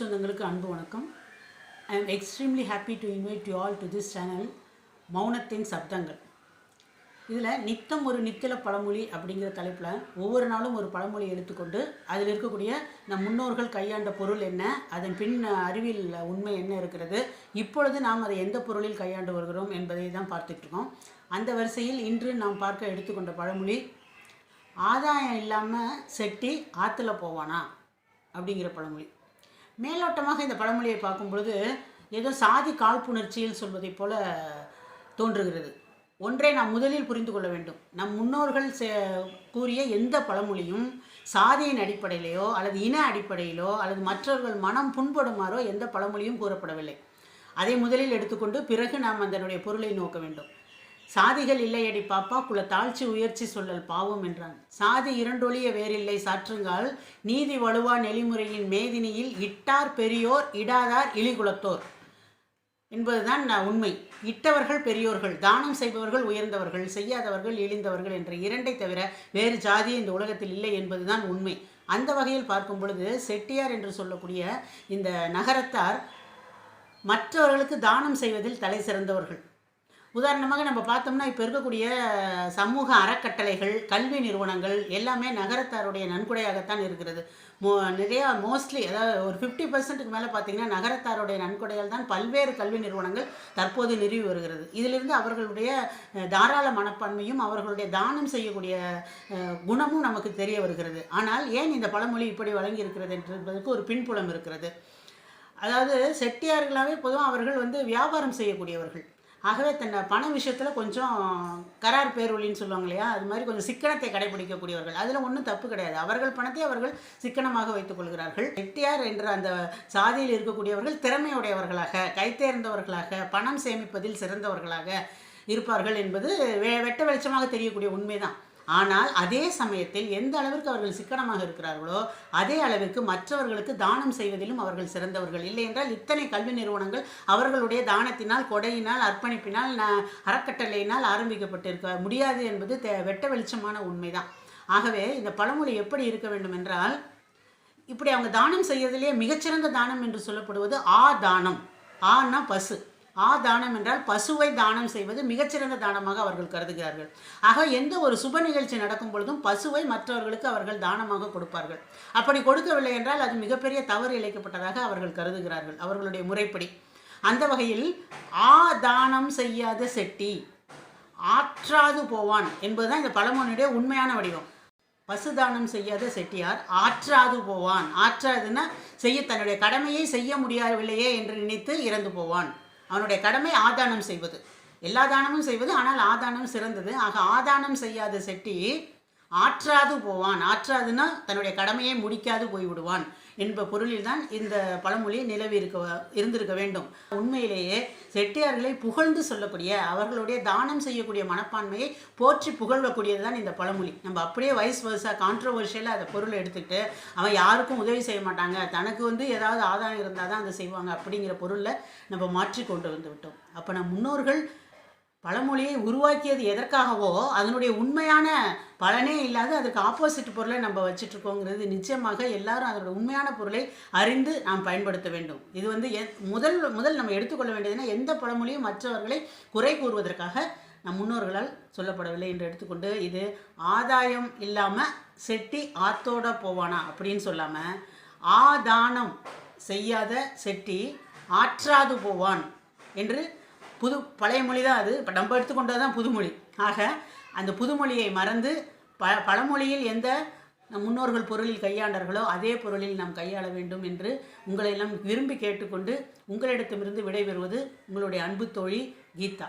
சொந்தங்களுக்கு அன்பு வணக்கம். I am extremely happy to invite you all to this channel மௌனத்தின் சப்தங்கள். இதில் நித்தம் ஒரு நித்தில பழமொழி அப்படிங்கிற தலைப்பில் ஒவ்வொரு நாளும் ஒரு பழமொழி எடுத்துக்கொண்டு அதில் இருக்கக்கூடிய நம் முன்னோர்கள் கையாண்ட பொருள் என்ன அதன் பின் அறிவியல் உண்மை என்ன இருக்கிறது இப்பொழுது நாம் அதை எந்த பொருளில் கையாண்டு வருகிறோம் என்பதை தான் பார்த்துட்ருக்கோம் அந்த வரிசையில் இன்று நாம் பார்க்க எடுத்துக்கொண்ட பழமொழி ஆதாயம் இல்லாமல் செட்டி ஆற்றுல போவானா? அப்படிங்கிற பழமொழி. மேலோட்டமாக இந்த பழமொழியை பார்க்கும் பொழுது ஏதோ சாதி காழ்ப்புணர்ச்சியில் சொல்வதைப் போல தோன்றுகிறது. ஒன்றை நாம் முதலில் புரிந்து கொள்ள வேண்டும். நம் முன்னோர்கள் கூறிய எந்த பழமொழியும் சாதியின் அடிப்படையிலேயோ அல்லது இன அடிப்படையிலோ அல்லது மற்றவர்கள் மனம் புண்படுமாறோ எந்த பழமொழியும் கூறப்படவில்லை. அதை முதலில் எடுத்துக்கொண்டு பிறகு நாம் அதனுடைய பொருளை நோக்க வேண்டும். சாதிகள் இல்லையடி பாப்பா குல தாழ்ச்சி உயர்ச்சி சொல்லல் பாவம் என்றான். சாதி இரண்டொழிய வேறில்லை சாற்றுங்கால் நீதி வலுவா நெறிமுறையின் மேதினியில் இட்டார் பெரியோர் இடாதார் இழிகுலத்தோர். என்பதுதான் நான் உண்மை. இட்டவர்கள் பெரியோர்கள் தானம் செய்பவர்கள் உயர்ந்தவர்கள் செய்யாதவர்கள் இழிந்தவர்கள் என்ற இரண்டை தவிர வேறு ஜாதி இந்த உலகத்தில் இல்லை என்பதுதான் உண்மை. அந்த வகையில் பார்க்கும் பொழுது செட்டியார் என்று சொல்லக்கூடிய இந்த நகரத்தார் மற்றவர்களுக்கு தானம் செய்வதில் தலை சிறந்தவர்கள். உதாரணமாக நம்ம பார்த்தோம்னா இப்போ இருக்கக்கூடிய சமூக அறக்கட்டளைகள் கல்வி நிறுவனங்கள் எல்லாமே நகரத்தாருடைய நன்கொடையாகத்தான் இருக்கிறது. மோ நிறையா மோஸ்ட்லி அதாவது ஒரு ஃபிஃப்டி பர்சன்ட்டுக்கு மேலே பார்த்தீங்கன்னா நகரத்தாருடைய நன்கொடைகள் தான் பல்வேறு கல்வி நிறுவனங்கள் தற்போது நிறுவி வருகிறது. இதிலிருந்து அவர்களுடைய தாராள மனப்பான்மையும் அவர்களுடைய தானம் செய்யக்கூடிய குணமும் நமக்கு தெரிய வருகிறது. ஆனால் ஏன் இந்த பழமொழி இப்படி வழங்கி இருக்கிறது என்பதற்கு ஒரு பின்புலம் இருக்கிறது. அதாவது செட்டியார்களாகவே பொதுவாக அவர்கள் வந்து வியாபாரம் செய்யக்கூடியவர்கள். ஆகவே தன்னை பண விஷயத்தில் கொஞ்சம் கரார் பேரொழின்னு சொல்லுவாங்க இல்லையா? அது மாதிரி கொஞ்சம் சிக்கனத்தை கடைபிடிக்கக்கூடியவர்கள். அதில் ஒன்றும் தப்பு கிடையாது. அவர்கள் பணத்தை அவர்கள் சிக்கனமாக வைத்துக் கொள்கிறார்கள். செட்டியார் என்ற அந்த சாதியில் இருக்கக்கூடியவர்கள் திறமையுடையவர்களாக கைத்தேர்ந்தவர்களாக பணம் சேமிப்பதில் சிறந்தவர்களாக இருப்பார்கள் என்பது வெ வெட்ட வெளிச்சமாக தெரியக்கூடிய உண்மைதான். ஆனால் அதே சமயத்தில் எந்த அளவிற்கு அவர்கள் சிக்கனமாக இருக்கிறார்களோ அதே அளவிற்கு மற்றவர்களுக்கு தானம் செய்வதிலும் அவர்கள் சிறந்தவர்கள். இல்லை என்றால் இத்தனை கல்வி நிறுவனங்கள் அவர்களுடைய தானத்தினால் கொடையினால் அர்ப்பணிப்பினால் ந அறக்கட்டளையினால் ஆரம்பிக்கப்பட்டிருக்க முடியாது என்பது தெ வெட்ட வெளிச்சமான உண்மைதான். ஆகவே இந்த பழமொழி எப்படி இருக்க வேண்டும் என்றால் இப்படி அவங்க தானம் செய்யறதுலேயே மிகச்சிறந்த தானம் என்று சொல்லப்படுவது ஆ தானம். ஆன்னா பசு. ஆ தானம் என்றால் பசுவை தானம் செய்வது மிகச்சிறந்த தானமாக அவர்கள் கருதுகிறார்கள். ஆக எந்த ஒரு சுப நிகழ்ச்சி நடக்கும் பொழுதும் பசுவை மற்றவர்களுக்கு அவர்கள் தானமாக கொடுப்பார்கள். அப்படி கொடுக்கவில்லை என்றால் அது மிகப்பெரிய தவறு இழைக்கப்பட்டதாக அவர்கள் கருதுகிறார்கள். அவர்களுடைய முறைப்படி. அந்த வகையில் ஆ தானம் செய்யாத செட்டி ஆற்றாது போவான் என்பதுதான் இந்த பழமொழியுடைய உண்மையான வடிவம். பசுதானம் செய்யாத செட்டியார் ஆற்றாது போவான். ஆற்றாதுன்னா செய்ய தன்னுடைய கடமையை செய்ய முடியவில்லையே என்று நினைத்து இறந்து போவான். அவனுடைய கடமை ஆதானம் செய்வது. எல்லா தானமும் செய்வது ஆனால் ஆதானம் சிறந்தது. ஆக ஆதானம் செய்யாத செட்டி ஆற்றாது போவான். ஆற்றாதுன்னா தன்னுடைய கடமையை முடிக்காது போய்விடுவான் என்ப பொருளில்தான் இந்த பழமொழி நிலவி இருக்க இருந்திருக்க வேண்டும். உண்மையிலேயே செட்டியார்களை புகழ்ந்து சொல்லக்கூடிய அவர்களுடைய தானம் செய்யக்கூடிய மனப்பான்மையை போற்றி புகழக்கூடியது தான் இந்த பழமொழி. நம்ம அப்படியே வயசு வயசாக கான்ட்ரவர்ஷியலாக அதை பொருளை எடுத்துக்கிட்டு அவன் யாருக்கும் உதவி செய்ய மாட்டாங்க. தனக்கு வந்து ஏதாவது ஆதாயம் இருந்தால் தான் அதை செய்வாங்க அப்படிங்கிற பொருளில் நம்ம மாற்றி கொண்டு வந்து விட்டோம். அப்போ நம் முன்னோர்கள் பழமொழியை உருவாக்கியது எதற்காகவோ அதனுடைய உண்மையான பலனே இல்லாத அதுக்கு ஆப்போசிட் பொருளை நம்ம வச்சுட்ருக்கோங்கிறது நிச்சயமாக எல்லாரும் அதோட உண்மையான பொருளை அறிந்து நாம் பயன்படுத்த வேண்டும். இது வந்து எ முதல் முதல் நம்ம எடுத்துக்கொள்ள வேண்டியதுன்னா எந்த பழமொழியும் மற்றவர்களை குறை கூறுவதற்காக நம் முன்னோர்களால் சொல்லப்படவில்லை என்று எடுத்துக்கொண்டு இது ஆதாயம் இல்லாமல் செட்டி ஆத்தோட போவானா அப்படின்னு சொல்லாமல் ஆதானம் செய்யாத செட்டி ஆற்றாது போவான் என்று புது பழைய மொழி தான் அது. இப்போ நம்ம எடுத்துக்கொண்டது தான் புதுமொழி. ஆக அந்த புதுமொழியை மறந்து ப பழமொழியில் எந்த நம் முன்னோர்கள் பொருளில் கையாண்டார்களோ அதே பொருளில் நாம் கையாள வேண்டும் என்று உங்களை எல்லாம் விரும்பி கேட்டுக்கொண்டு உங்களிடத்திலிருந்து விடைபெறுவது உங்களுடைய அன்பு தோழி கீதா.